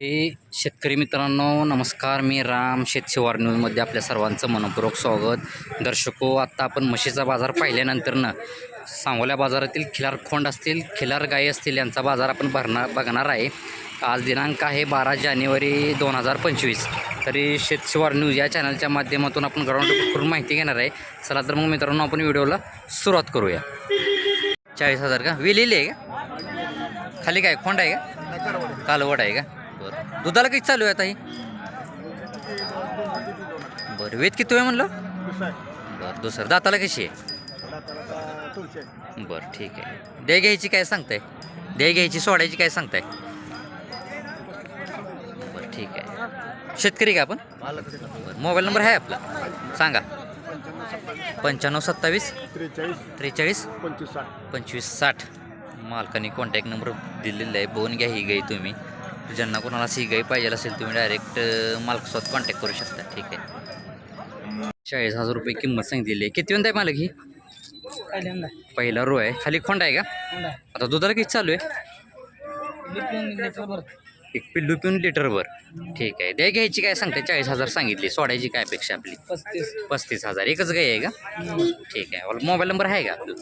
हे शेतकरी मित्रांनो नमस्कार. मी राम शेतशिवार न्यूजमध्ये आपल्या सर्वांचं मनपूर्वक स्वागत. दर्शको आत्ता आपण म्हशीचा बाजार पाहिल्यानंतरनं सांगोल्या बाजारातील खिलार खोंड असतील खिलार गाई असतील यांचा बाजार आपण भरणार बघणार आहे. आज दिनांक आहे बारा जानेवारी दोन हजार पंचवीस. तरी शेतशिवार न्यूज या चॅनलच्या माध्यमातून आपण ग्राउंड करून माहिती घेणार आहे. चला तर मग मित्रांनो आपण व्हिडिओला सुरुवात करूया. चाळीस हजार का? विलेली आहे का? खाली काय? खोंड आहे का? कालवड आहे का? बरं. दुधाला किती चालू आहे आता ही? बरं वेद किती आहे म्हणलं? बरं दुसरं. दाताला कशी आहे? बरं ठीक आहे. द्या घ्यायची काय सांगताय? द्या घ्यायची सोडायची काय सांगताय? बरं ठीक आहे. शेतकरी का आपण? बरं मोबाईल नंबर आहे आपला? सांगा. पंच्याण्णव सत्तावीस त्रेचाळीस पंचवीस साठ. मालकाने कॉन्टॅक्ट नंबर दिलेला आहे. बघून घ्या ही गाई तुम्ही. ज्यांना कोणाला ही गाई पाहिजे असेल तुम्ही डायरेक्ट मालकासोबत कॉन्टॅक्ट करू शकता. ठीक आहे. चाळीस हजार रुपये किंमत सांगितलेली आहे. किती आहे मालक ही? पहिला रो आहे. खाली खोंड आहे का? आता दुधाला किती चालू आहे? एक पिल्लू पिऊन लिटरवर ठीक आहे. द्या घ्यायची काय सांगते चाळीस हजार सांगितली. सोडायची काय अपेक्षा आपली? पस्तीस. पस्तीस हजार. एकच गाई आहे का? ठीक आहे. मोबाईल नंबर आहे का? आपला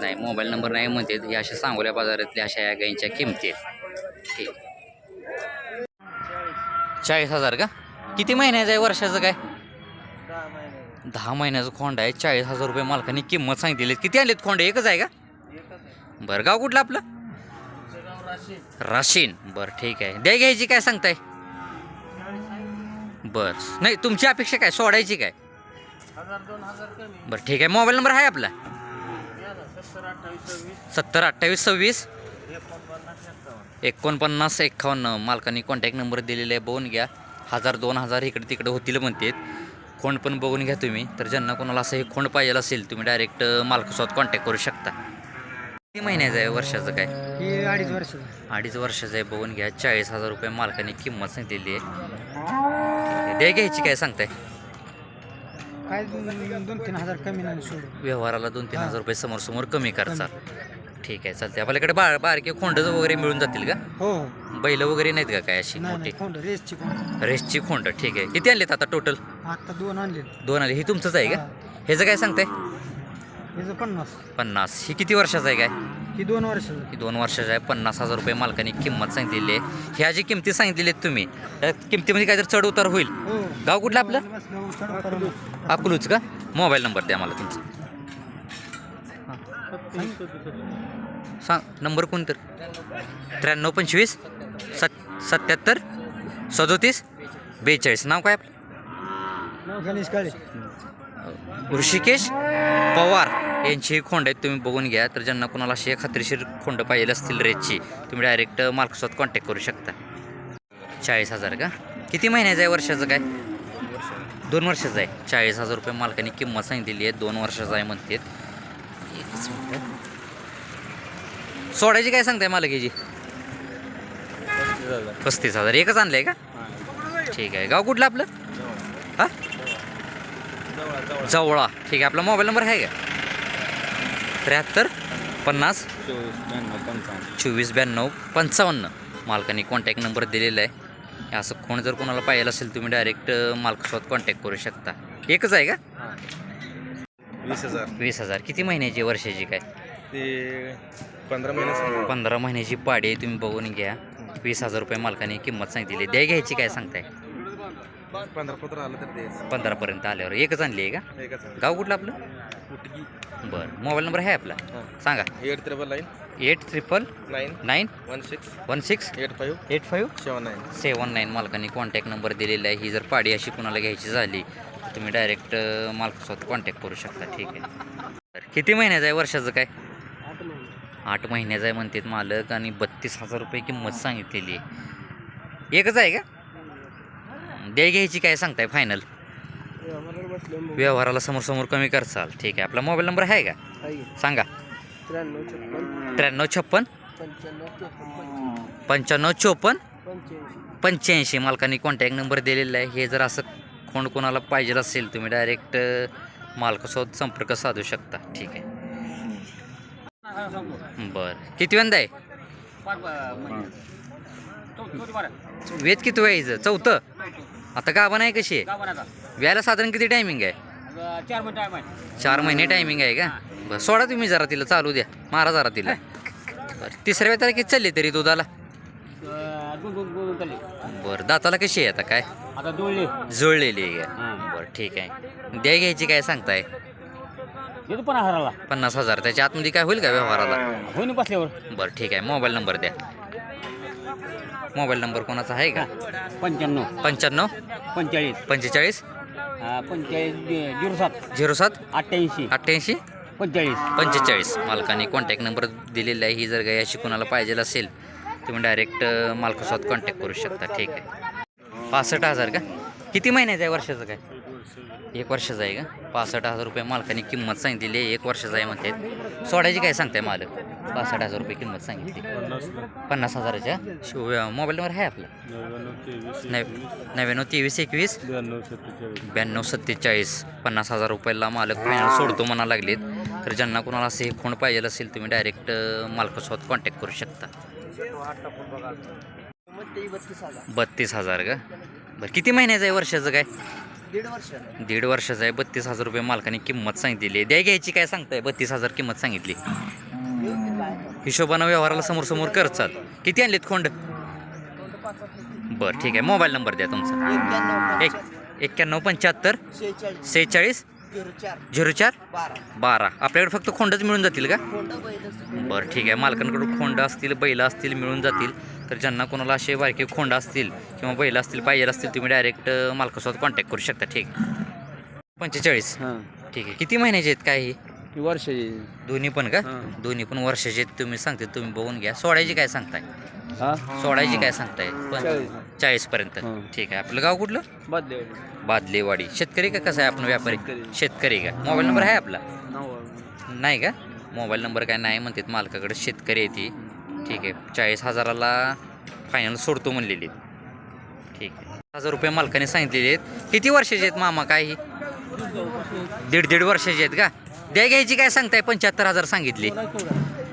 नाही मोबाईल नंबर नाही म्हणते. अशा सांगोल्या बाजारातल्या अशा या गायींच्या किमती आहेत. ठीक चाळीस हजार का? किती महिन्याचं आहे वर्षाचं काय? दहा महिन्याचं. खोंड आहे चाळीस हजार रुपये मालकाने किंमत सांगितली किती आणलेत खोंड? एकच आहे का? बरं गाव कुठलं आपलं? राशीन. बरं ठीक आहे. द्या घ्यायची काय सांगताय? बर. नाही तुमची अपेक्षा काय? सोडायची काय? बरं ठीक आहे. मोबाईल नंबर आहे आपला? सत्तर अठ्ठावीस सव्वीस. एकोणपन्नास एक्कावन्न मालकाने कॉन्टॅक्ट नंबर दिलेला आहे बघून घ्या. हजार दोन हजार इकडे तिकडे होतील म्हणतात खोंड पण बघून घ्या तुम्ही. तर ज्यांना कोणाला असं हे खोंड पाहिजे असेल तुम्ही डायरेक्ट मालकासोबत कॉन्टॅक्ट करू शकता. किती महिन्याचं आहे वर्षाचं काय? ही अडीच वर्ष अडीच वर्षाचं आहे बघून घ्या. चाळीस हजार रुपये मालकाने किंमत सांगितलेली आहे. द्या घ्यायची काय सांगताय? काय दोन तीन हजार कमी नाही व्यवहाराला दोन तीन हजार रुपये समोर समोर कमी. करचाल ठीक आहे चालते आपल्याकडे बा बारके खोंड वगैरे मिळून जातील का? हो. बैल वगैरे नाहीत का काय अशी नाही मोठी? नाही कोंड रेसची कोंड रेसची खोंड ठीक आहे. किती आणलेत आता टोटल आता दोन आणले. दोन आले हे तुमचंच आहे का? ह्याचं काय सांगताय? याचं पन्नास. पन्नास. ही किती वर्षाचं आहे काय? ही दोन वर्ष ही दोन वर्षाचं आहे. पन्नास हजार रुपये मालकाने किंमत सांगितलेली आहे. ह्या जी किमती सांगितलेली आहेत तुम्ही त्या किमतीमध्ये काहीतरी चढ उतार होईल. हो. गाव कुठलं आपलं. अकलूच का? मोबाईल नंबर द्या मला तुमचा. सांग. नंबर कोणतं? त्र्याण्णव पंचवीस सत सत्याहत्तर सदोतीस बेचाळीस. नाव काय आपलं? नाव गणेश काळे. ऋषिकेश पवार यांची खोंड आहेत तुम्ही बघून घ्या. तर ज्यांना कोणाला अशी खात्रीशीर खोंड पाहिजे असतील रेटची तुम्ही डायरेक्ट मालकासोबत कॉन्टॅक्ट करू शकता. चाळीस हजार का? किती महिन्याचं आहे वर्षाचं काय? दोन वर्षाचं आहे. चाळीस हजार रुपये मालकाने किंमत सांगितलेली आहे दोन वर्षाचं आहे म्हणते एकच मिनिट सोडायची काय सांगताय मालकीची पस्तीस हजार. एकच आणलंय का? ठीक आहे. गाव कुठलं आपलं? हां? जवळा. ठीक आहे. आपला मोबाईल नंबर आहे का? त्र्याहत्तर पन्नास चोवीस ब्याण्णव पंचावन्न. मालकाने कॉन्टॅक्ट नंबर दिलेला आहे. असं कोण जर कोणाला पाहिजे असेल तुम्ही डायरेक्ट मालकासोबत कॉन्टॅक्ट करू शकता. एकच आहे का? वीस हजार. वीस हजार. किती महिन्याची वर्षाची काय? ते पंधरा महिने पंधरा महिन्याची पाडी आहे, तुम्ही बघून घ्या. वीस हजार रुपये मालकाने किंमत सांगितली द्या घ्यायची काय सांगताय? पंधरा पत्र आलं तर ते पंधरापर्यंत आल्यावर. एकच आणली आहे का? एकच गाव कुठलं आपलं? कुटकी बरं. मोबाईल नंबर आहे आपला? सांगा. Eight triple nine eight triple nine nine one six one six eight five eight five seven nine seven nine मालकाने कॉन्टॅक्ट नंबर दिलेला आहे. ही जर पाडी अशी कुणाला घ्यायची झाली तुम्ही डायरेक्ट मालकासोबत कॉन्टॅक्ट करू शकता. ठीक आहे. तर किती महिन्याचं आहे वर्षाचं काय? आठ महिने. आठ महिन्याचं आहे म्हणतात मालक आणि बत्तीस हजार रुपये किंमत सांगितलेली आहे. एकच आहे का? द्या घ्यायची काय सांगताय फायनल व्यवहाराला समोर समोर कमी करचाल ठीक आहे. आपला मोबाईल नंबर आहे का? सांगा. त्र्याण्णव छप्पन. पंच्याण्णव चोपन्न. पंच्याऐंशी. मालकाने कॉन्टॅक्ट नंबर दिलेला आहे. हे जर असं कोण कोणाला पाहिजे असेल तुम्ही डायरेक्ट मालकासोबत संपर्क साधू शकता. ठीक आहे. बरं. किती वेंदा आहे? वेद किती व्हायचं चौथं? आता गाभा नाही कशी आहे? व्यायला साधारण किती टायमिंग आहे? चार महिने टायमिंग आहे का? बरं सोडा तुम्ही जरा तिला चालू द्या. मारा जरा तिला. बरं तिसऱ्या तारखेत चालली तरी दुधाला दोन दोन दोन चालले बरं दाताला कशी आहे आता काय? आता जुळलेली आहे बरं ठीक आहे. द्या घ्यायची काय सांगताय? पन्नास हजार. त्याच्या आतमध्ये काय होईल का व्यवहाराला? होईन बसल्यावर. बरं ठीक आहे. मोबाईल नंबर द्या. मोबाईल नंबर कोणाचा आहे का? पंच्याण्णव. पंच्याण्णव? पंचेचाळीस. पंचेचाळीस? पंचेचाळीस झिरो सात. झिरो सात? अठ्ठ्याऐंशी. अठ्ठ्याऐंशी? पंचेचाळीस. पंचेचाळीस. मालकाने कॉन्टॅक्ट नंबर दिलेला आहे. ही जर गाय अशी कोणाला पाहिजे असेल तुम्ही डायरेक्ट मालकासोबत कॉन्टॅक्ट करू शकता. ठीक आहे. पासष्ट हजार का? किती महिन्याचं आहे वर्षाचं काय? एक वर्षाचं आहे का? पासष्ट हजार रुपये मालकाने किंमत सांगितलेली आहे. एक वर्षाचं आहे म्हणते सोडायची काय सांगताय मालक? पासष्ट हजार रुपये किंमत सांगितली. पन्नास हजाराच्या शिव मोबाईल नंबर आहे आपला? नव नव्याण्णव तेवीस एकवीस? ब्याण्णव सत्तेचाळीस. पन्नास हजार रुपयाला मालक फायनल सोडतो म्हणा लागलेत. तर ज्यांना कोणाला असे खोंड पाहिजे असेल तुम्ही डायरेक्ट मालकासोबत कॉन्टॅक्ट करू शकता. बत्तीस हजार का? बरं किती महिन्याचं आहे वर्षाचं काय? दीड वर्ष. दीड वर्षाचं आहे बत्तीस हजार रुपये मालकाने किंमत सांगितलेली आहे. द्या घ्यायची काय सांगताय बत्तीस हजार किंमत सांगितली. हिशोबानं व्यवहाराला समोर समोर करचाल. किती आणलेत खोंड? बरं ठीक आहे. मोबाईल नंबर द्या तुमचा. एक एक्क्याण्णव पंच्याहत्तर सेहेचाळीस झिरो चार झिरो चार बारा. बारा. आपल्याकडे फक्त खोंडच मिळून जातील का? बरं ठीक आहे. मालकांकडून खोंड असतील बैल असतील मिळून जातील. तर ज्यांना कोणाला असे बारके खोंड असतील किंवा बैल असतील पाहिजे असतील तुम्ही डायरेक्ट मालकासोबत कॉन्टॅक्ट करू शकता. ठीक. पंचेचाळीस. हां. ठीक आहे. किती महिन्याचे आहेत काय ही? वर्ष दोन्ही पण का? हां. दोन्ही पण वर्षाचे आहेत. तुम्ही सांगते तुम्ही बघून घ्या. सोडायची काय सांगताय? हा? सोडायची काय सांगताय. चाळीस. पर्यंत हां. ठीक आहे. आपलं गाव कुठलं? बदले बादलेवाडी. शेतकरी का कसं आहे आपण व्यापारी? शेतकरी. का? मोबाईल नंबर आहे आपला? नाही का? मोबाईल नंबर काय नाही म्हणतात मालकाकडे. शेतकरी आहे ती. ठीक आहे. चाळीस हजाराला फायनल सोडतो म्हणलेली. ठीक आहे. हजार रुपये मालकाने सांगितलेले आहेत. किती वर्षाचे आहेत मामा? काय ही? दीड दीड वर्षाचे आहेत का? द्या घ्यायची काय सांगताय? पंच्याहत्तर हजार सांगितली.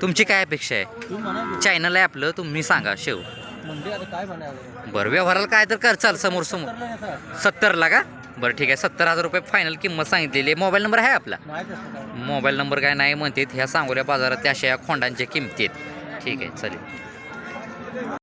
तुमची काय अपेक्षा आहे? चॅनल आहे आपलं. तुम्ही सांगा. शेव. बरं व्यवहाराला काय तर कर चाल समोर समोर. सत्तरला का? बरं ठीक आहे. सत्तर हजार रुपये फायनल किंमत सांगितलेली आहे. मोबाईल नंबर आहे आपला? मोबाईल नंबर काय नाही म्हणतात. ह्या सांगोल्या बाजारात त्या अशा या खोंडांच्या किमती आहेत. ठीक आहे चालेल.